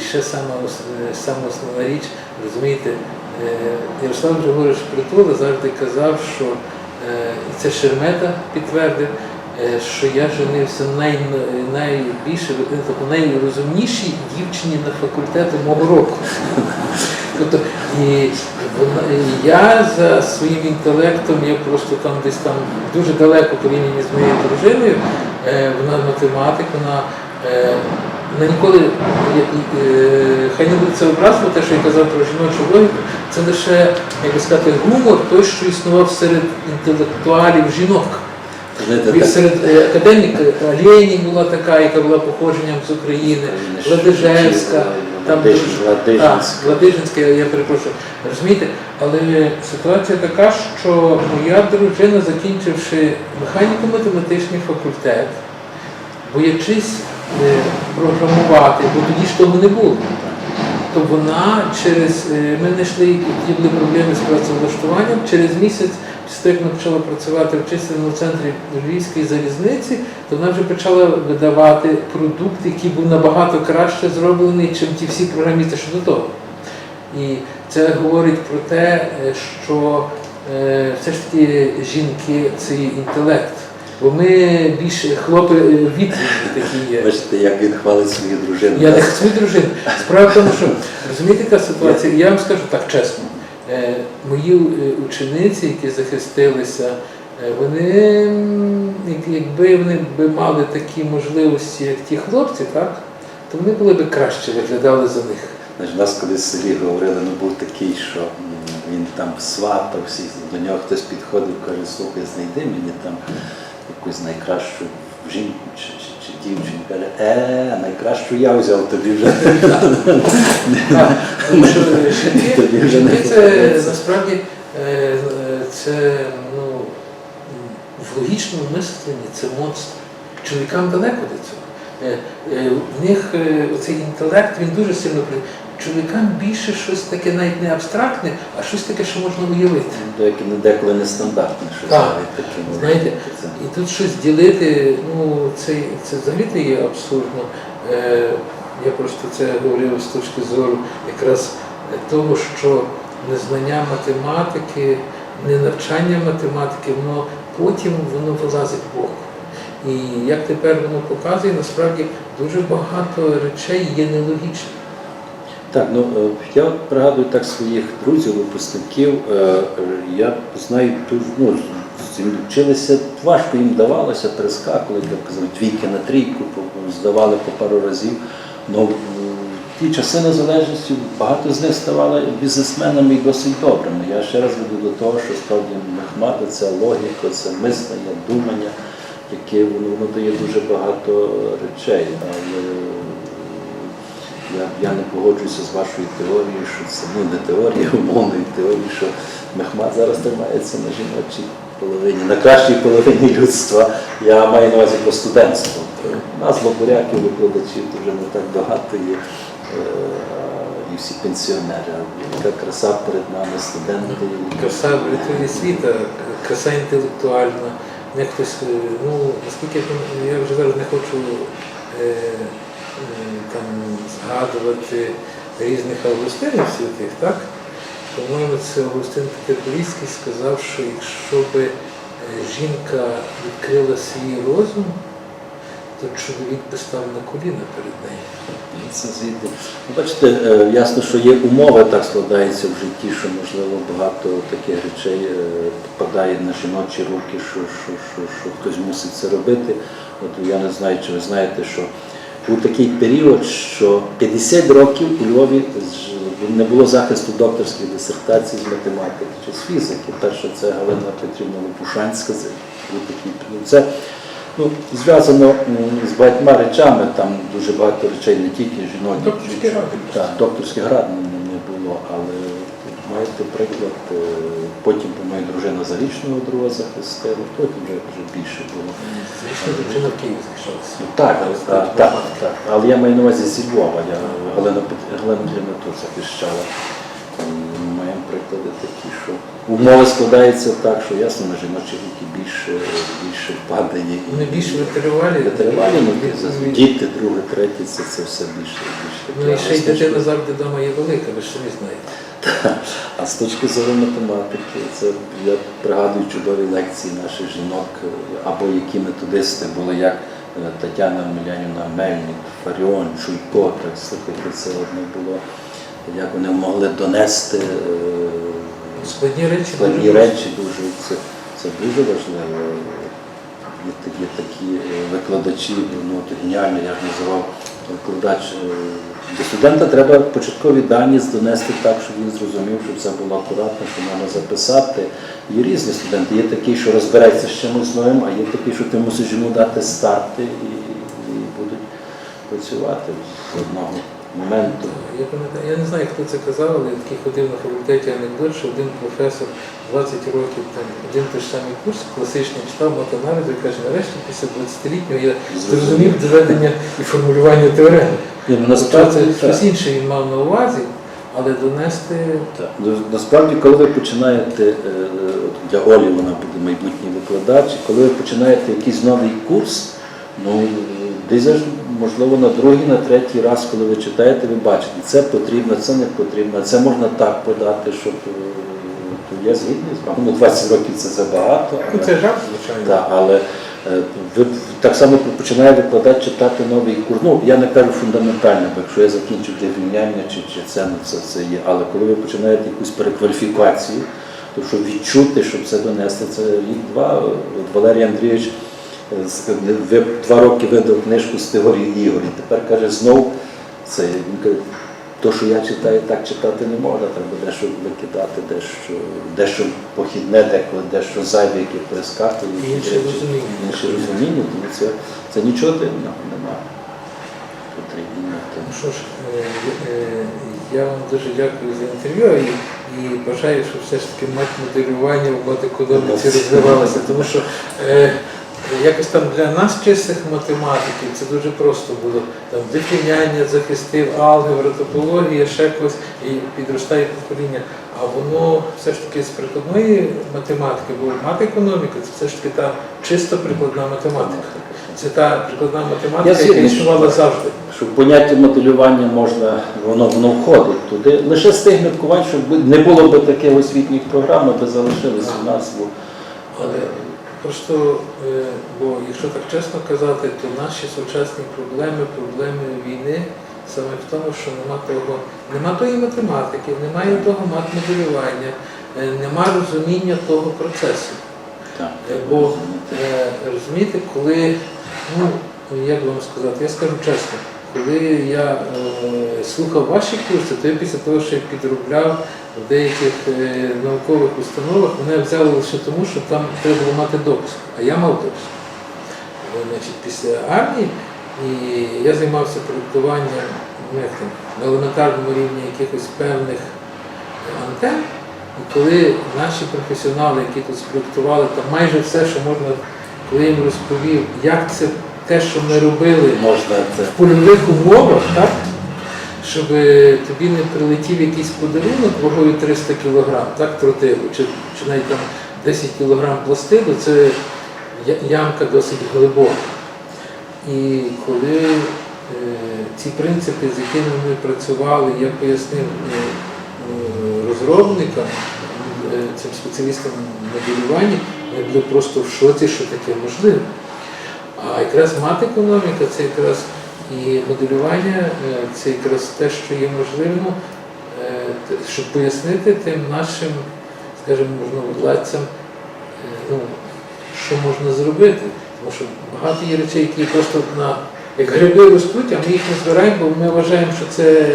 ще сама, е, сама основна річ, розумієте, е, Ярослав Григорович Притула завжди казав, що е, і це Шермета підтвердив, що я женився най, найбільше, тобто найрозумнішій дівчині на факультету мого року. Тобто, і і я за своїм інтелектом, я просто там десь там дуже далеко порівняно з моєю дружиною, вона математик, вона, е, вона ніколи, е, хай не буде це образливо, те, що я казав про жіночу логіку, це лише, як би сказати, гумор, той, що існував серед інтелектуалів жінок. І серед е, академік Лені була така, яка була походженням з України, Ладижевська, там Ладижинська. я перепрошую. Розумієте, але ситуація така, що моя дружина, закінчивши механіко-математичний факультет, боячись е, програмувати, бо тоді ж того не було. То вона через е, ми знайшли, які були проблеми з працевлаштуванням. Через місяць, після того, як вона почала працювати в численному центрі Львівської залізниці, то вона вже почала видавати продукт, який був набагато краще зроблений, ніж ті всі програмісти, що до того. І це говорить про те, е, що е, все ж таки жінки це інтелект. Бо ми більш хлопи е, такі є. Бачите, як він хвалить свою дружину. Я не свою дружину. Справа в тому, що розумієте, яка ситуація? Я вам скажу так чесно. Е, Мої е, учениці, які захистилися, вони, якби вони би мали такі можливості, як ті хлопці, так, то вони були б краще виглядали за них. Знаєш, нас колись в селі говорили, ну був такий, що він там сватався, до нього хтось підходив, каже, слухай, знайди мені там якусь найкращу жінку чи, чи, чи дівчину. Каже, е, найкращу я взяв, тобі вже. Тобі вже не це насправді це ну, в логічному мисленні це монстр. Чоловікам далеко до цього. В них е, цей інтелект він дуже сильно Чоловікам більше щось таке навіть не абстрактне, а щось таке, що можна уявити. Деякі не деколи нестандартне, що Так. навіть таке. ну, Знаєте, І тут щось ділити, ну це, це взагалі є абсурдно. Е, я просто це говорив з точки зору якраз того, що незнання математики, не навчання математики, воно потім воно вилазить в бок. І як тепер воно показує, насправді дуже багато речей є нелогічними. Так, ну е, я от пригадую так своїх друзів, випускників. е, Я знаю ну, вчилися, важко їм давалося, перескакували, як казав, двійки на трійку, здавали по пару разів. Ну, ті часи незалежності багато з них ставали бізнесменами і досить добрими. Я ще раз веду до того, що справді мехмати це логіка, це мислення, думання, яке воно дає дуже багато речей. Але я, я не погоджуюся з вашою теорією, що це ну не теорія, умовної теорії, що Мехмат зараз тримається на жіночій половині, на кращій половині людства. Я маю на увазі по студентству. Нас лаборяків, викладачів дуже не так багато є. е, І всі пенсіонери. Яка краса перед нами, студенти. Краса врятує світа, краса інтелектуальна. Не хтось, е, ну, наскільки я вже зараз не хочу е, там згадувати різних Августинів святих, так? По-моєму, це Августин Петербурзький сказав, що якщо би е, жінка відкрила свій розум, то чоловік би став на коліна перед нею. Це звідти. Ну, Бачите, е, ясно, що є умови, так складається в житті, що можливо багато таких речей е, попадає на жіночі руки, що, що, що, що хтось мусить це робити. От я не знаю, чи ви знаєте, що був такий період, що 50 років у Львові не було захисту докторських дисертацій з математики чи з фізики. Перша це Галина Петрівна Лопушанська, це ну, зв'язано з багатьма речами, там дуже багато речей, не тільки жіночі. Докторський град. Не було, але маєте приклад, е, потім моя дружина Зарічного друга захистила, потім вже, вже більше було. Звісно, дружина в Києві захищалася. Ну, Так, так, так, так. Але я маю на увазі зі Львова, я Галина Галина тут захищала. Маємо приклади такі, що умови складаються так, що ясно, на жіночі руки більше більше, більше падає. Вони більш витривалі. Витривалі, ну, діти, друге, третє, це, це все більше. більше Ну і ще й дитина завжди вдома є велика, ви ж самі знаєте. А з точки зору математики, це я пригадую чудові лекції наших жінок, або які методисти були, як е, Тетяна Милянівна Мельник, Фаріон, Чуйко, так слухайте, це одне було, як вони могли донести е, Складні речі складні речі дуже це, це дуже важливо. Є, такі- є такі е, викладачі, ну от геніально, я ж називав викладач. До студента треба початкові дані донести так, щоб він зрозумів, щоб це було акуратно, що можна записати. Є різні студенти. Є такі, що розбереться з чимось новим, а є такі, що ти мусиш йому дати старти і, і будуть працювати з одного моменту. Я пам'ятаю, я не знаю, хто це казав, але я такий ходив на факультеті анекдот, що один професор 20 років там один той ж самий курс класичний читав матаналізу і каже, нарешті після 20-літнього я зрозумів доведення і формулювання теореми. Ну, Тобто насправді, щось інше він мав на увазі, але донести Так. Ну, Насправді, коли ви починаєте, е, от для Олі вона буде майбутній викладач, коли ви починаєте якийсь новий курс, ну десь аж, можливо на другий, на третій раз, коли ви читаєте, ви бачите, це потрібно, це не потрібно, це можна так подати, щоб е, то я згідний з вами. Ну, 20 років це забагато. ну але- це жарт, звичайно. Так, але е, ви так само починає викладач читати новий курс. Ну, я не кажу фундаментально, бо якщо я закінчив дерев'яння чи, чи це, ну, це, це є. Але коли ви починаєте якусь перекваліфікацію, то щоб відчути, щоб це донести, це рік-два. От Валерій Андрійович два роки видав книжку з теорії ігор. І тепер каже, знов це він каже, то, що я читаю, так читати не можна, треба дещо викидати, дещо, дещо похідне, деколи дещо зайве, яке перескакує. І інше розуміння. Інше розуміння, тому це, це нічого дивного немає. Потрібно. Ну що ж, е, е, я вам дуже дякую за інтерв'ю і, і бажаю, щоб все ж таки мат-моделювання в матекономіці розвивалося, тому що е, якось там для нас, чистих математиків, це дуже просто було. Там дефіняння, захистив, алгебра, топологія, ще когось, і підростає покоління. А воно все ж таки з прикладної математики, бо матекономіка це все ж таки та чисто прикладна математика. Це та прикладна Я математика, яка існувала завжди. Щоб поняття моделювання можна, воно, воно входить туди. Лише з тих міркувань, щоб не було б таких освітніх програм, аби залишилися в нас. Бо, Але просто, е, бо якщо так чесно казати, то наші сучасні проблеми, проблеми війни саме в тому, що нема того, нема тої математики, немає того матмоделювання, е, нема розуміння того процесу. так, Е, Бо розумієте, коли, ну як вам сказати, я скажу чесно, коли я е, слухав ваші курси, то я після того, що я підробляв в деяких е, наукових установах, мене взяли лише тому, що там треба було мати допуск, а я мав допуск. Е, Значить, після армії і я займався проєктуванням ну, на елементарному рівні якихось певних антенн. І коли наші професіонали, які тут спроєктували, там майже все, що можна, коли їм розповів, як це те, що ми робили можна це. в польових умовах, так? щоб тобі не прилетів якийсь подарунок вагою 300 кг, так, тротилу, чи, чи навіть там 10 кг пластилу, це ямка досить глибока. І коли е, ці принципи, з якими ми працювали, я пояснив е, е, розробникам, е, цим спеціалістам моделювання, вони були просто в шоці, що таке можливо. А якраз матекономіка це якраз і моделювання, е, це якраз те, що є можливим, е, щоб пояснити тим нашим, скажімо, можновладцям, е, ну, що можна зробити. Тому що багато є речей, які просто на як гриби ростуть, а ми їх не збираємо, бо ми вважаємо, що це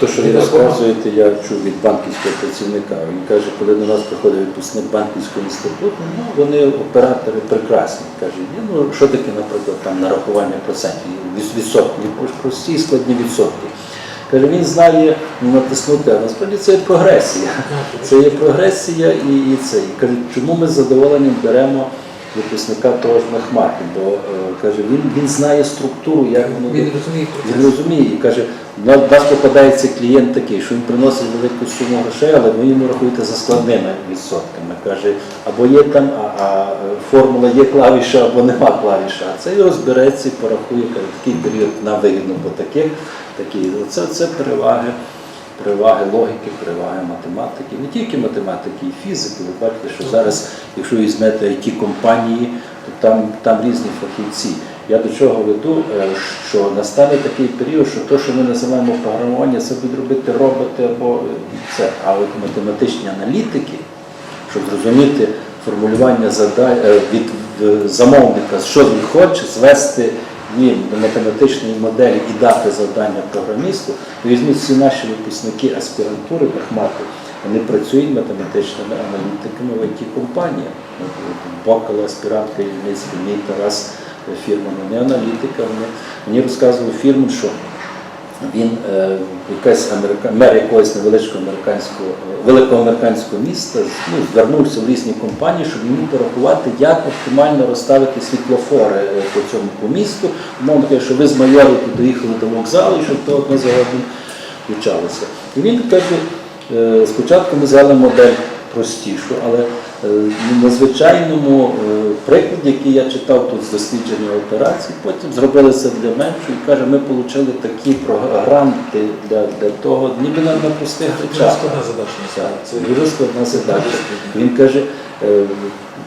То, що ви розказуєте, я чув від банківського працівника. Він каже, коли до нас приходить випускник банківського інституту, ну вони оператори прекрасні. Каже, «Ні, ну що таке, наприклад, там нарахування процентів, від- відсотків, прості складні відсотки. Каже, він знає натиснути, а насправді це є прогресія. Це є прогресія і, і це. І кажуть, чому ми з задоволенням беремо випускника того ж Мехматі, бо е, каже, він, він знає структуру, як воно Він розуміє Він розуміє і каже, «На- в нас попадається клієнт такий, що він приносить велику суму грошей, але ви йому рахуєте за складними відсотками. Каже, або є там, а, а формула є клавіша, або нема клавіша. А це і розбереться і порахує, каже, такий період нам вигідно по таких, такі. Це, це переваги. Переваги логіки, переваги математики, не тільки математики, і фізики. Ви бачите, що зараз, якщо візьмете it компанії, то там, там різні фахівці. Я до чого веду, е, що настане такий період, що те, що ми називаємо програмування, це будуть робити роботи або це. А от математичні аналітики, щоб зрозуміти формулювання задай е, від замовника, що він хоче, звести їм до математичної моделі і дати завдання програмісту, то візьміть всі наші випускники аспірантури Бахмату, вони працюють математичними аналітиками в it компаніях. Бокала, аспірантка Ільницька, мій Тарас фірма, вони аналітика, вони, мені розказували фірму, що він е, якась америка... мер якогось невеличкого американського е, великого американського міста ну, звернувся в різні компанії, щоб йому порахувати, як оптимально розставити світлофори е, по цьому по місту. Мовно каже, що ви з Майорки доїхали до вокзалу, щоб то одне за одним включалося. І він каже, спочатку ми взяли модель простішу, але е, на звичайному е, прикладі, який я читав тут з дослідження операцій, потім зробили це для меншого і каже, ми отримали такі програмки для, для того, ніби на, на простих Це речах. складна задача. Це дуже складна задача. Він каже, е,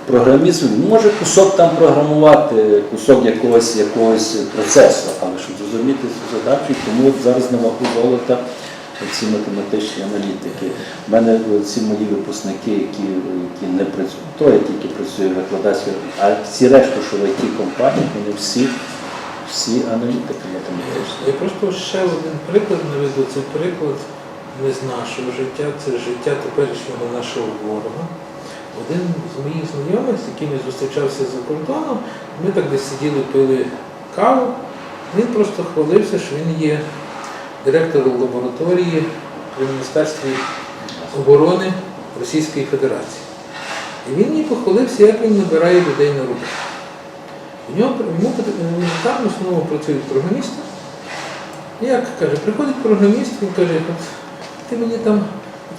програміст може кусок там програмувати, кусок якогось, якогось процесу, але щоб зрозуміти цю задачу, тому от зараз на вагу золота ці математичні аналітики. У мене ці мої випускники, які, які не працюють, той, який працює викладацькою, а всі решту, що в it компаніях, вони всі, всі аналітики математичні. Я просто ще один приклад наведу. Це приклад не з нашого життя, це життя теперішнього нашого ворога. Один з моїх знайомих, з яким я зустрічався за кордоном, ми так десь сиділи, пили каву. Він просто хвалився, що він є директором лабораторії при Міністерстві оборони Російської Федерації. І він мені похвалився, як він набирає людей на роботу. У нього в основному працюють програмісти. Як каже, приходить програміст, він каже, ти мені там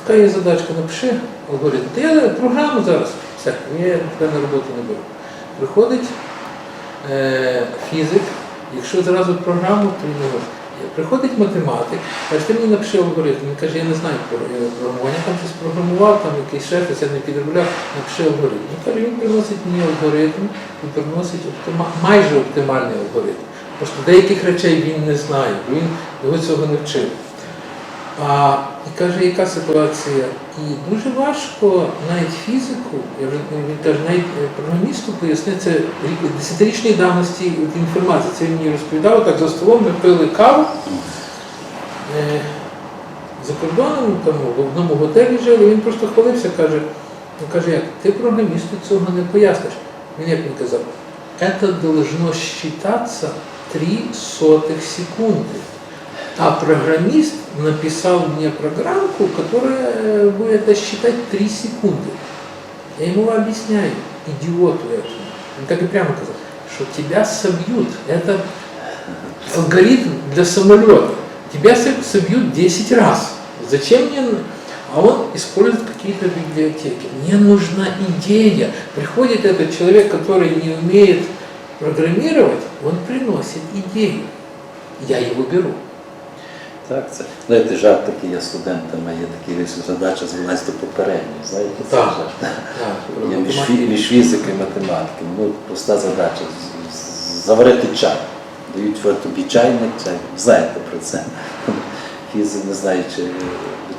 така є задачка, напиши алгоритм. Та я програму зараз, все, я тебе на роботу не беру. Приходить е, фізик, якщо зразу програму, то він не може. Приходить математик, каже, ти мені напиши алгоритм. Він каже, я не знаю е, програмування, там щось програмував, там якийсь шеф, я не підробляв, напиши алгоритм. Він каже, він приносить мені алгоритм, він приносить оптима- майже оптимальний алгоритм. Просто деяких речей він не знає, він його цього не вчив. А, каже, яка ситуація? І дуже важко навіть фізику, я вже він каже, навіть е, програмісту пояснити це десятирічної давності інформації. Це він мені розповідав, так за столом ми пили каву. Е, за кордоном, там в одному готелі жили, він просто хвалився, каже, він каже, як, ти програмісту цього не поясниш. Він як він казав, це должно считаться 3 сотых секунды. А программист написал мне программку, которая будет считать 3 секунды. Я ему объясняю, идиоту этому. Он так и прямо сказал, что тебя собьют. Это алгоритм для самолета. Тебя со- собьют 10 раз. Зачем мне... А он использует какие-то библиотеки. Мне нужна идея. Приходит этот человек, который не умеет программировать, он приносит идею. Я его беру. Так, це знаєте, жарт такий я студентами є такий весь задача звелась до попередньої. Знаєте, це Так. жарт. Я Є між, фі- між фізикою і математикою. Ну, проста задача заварити чай. Дають тобі чайник, чай. Знаєте про це. Фізик не знаю, чи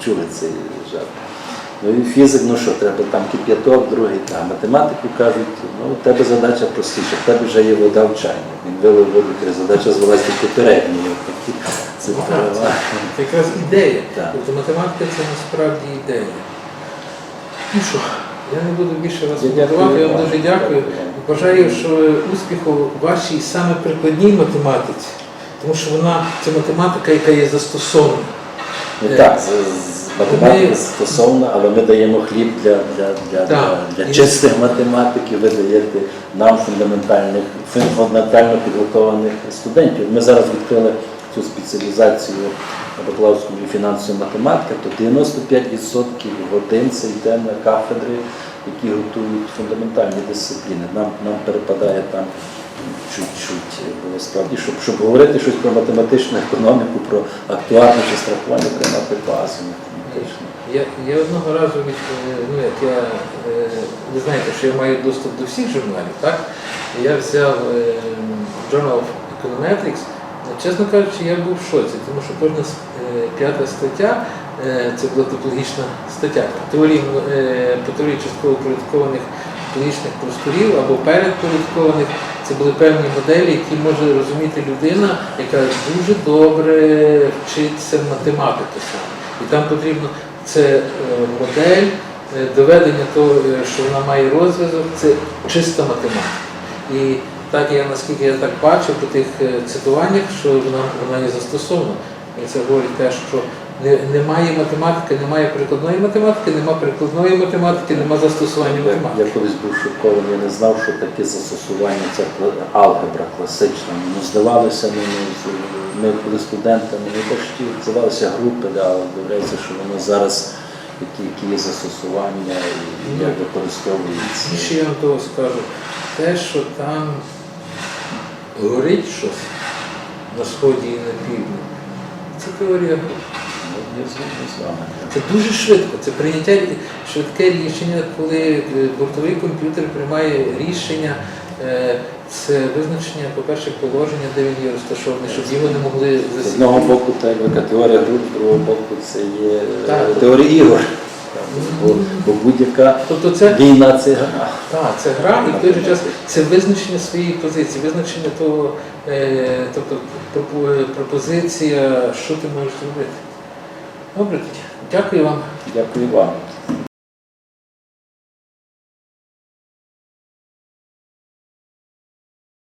чули цей жарт. Ну і фізик, ну що, треба там кип'яток, другий там. Математику кажуть, ну у тебе задача простіша, в тебе вже є вода в чайник. Він вилив воду, каже, задача звелась до попередньої. Це якраз ідея. Так. Тобто математика це насправді ідея. Ну що, я не буду більше вас Я я вам дуже дякую. Дякую. Бажаю що успіху вашій саме прикладній математиці, тому що вона це математика, яка є застосована. Е, так, з, з математики ми- стосовно, але ми даємо хліб для, для, для, Так. для, для чистих математиків, ви даєте нам фундаментальних, фундаментально підготованих студентів. Ми зараз відкрили цю спеціалізацію на бакалаврському і фінансової математики, то 95% годин це йде на кафедри, які готують фундаментальні дисципліни. Нам, нам перепадає там чуть-чуть, бо насправді, щоб, щоб говорити щось про математичну економіку, про актуарне чи страхування, треба мати базу математичну. Я, я одного разу від е, ну як я е, ви знаєте, що я маю доступ до всіх журналів, так? Я взяв е, Journal of Econometrics. Чесно кажучи, я був в шоці, тому що кожна е, п'ята стаття е, це була топологічна стаття. Теорії, е, по теорії частково упорядкованих топологічних просторів або передпорядкованих. Це були певні моделі, які може розуміти людина, яка дуже добре вчиться математики саме. І там потрібно це е, модель е, доведення того, е, що вона має розв'язок, це чиста математика. І так я наскільки я так бачив по тих цитуваннях, що вона, вона є застосована. І це говорить те, що не, немає математики, немає прикладної математики, немає прикладної математики, немає застосування математики. я колись був шокований, я не знав, що таке застосування, це алгебра класична. Ну, здавалося, ну, ну, ми були студентами, ми почти здавалися групи, да, але виявляється, що воно зараз, які, які є застосування і як використовується. Більше я вам того скажу, те, що там горить щось на сході і на півдні, це теорія. Ну, Я згоден з вами. Це дуже швидко. Це прийняття швидке рішення, коли е, бортовий комп'ютер приймає рішення. Це визначення, по-перше, положення, де він є розташований, щоб його не могли засідати. З одного боку, яка теорія груп, з другого боку, це є е, Так. теорія ігор. Бо, бо будь-яка Тобто це, війна це гра. так, це гра, і в той же час це визначення своєї позиції, визначення того, е, тобто пропозиція, що ти можеш зробити. Добре, дякую вам. Дякую вам.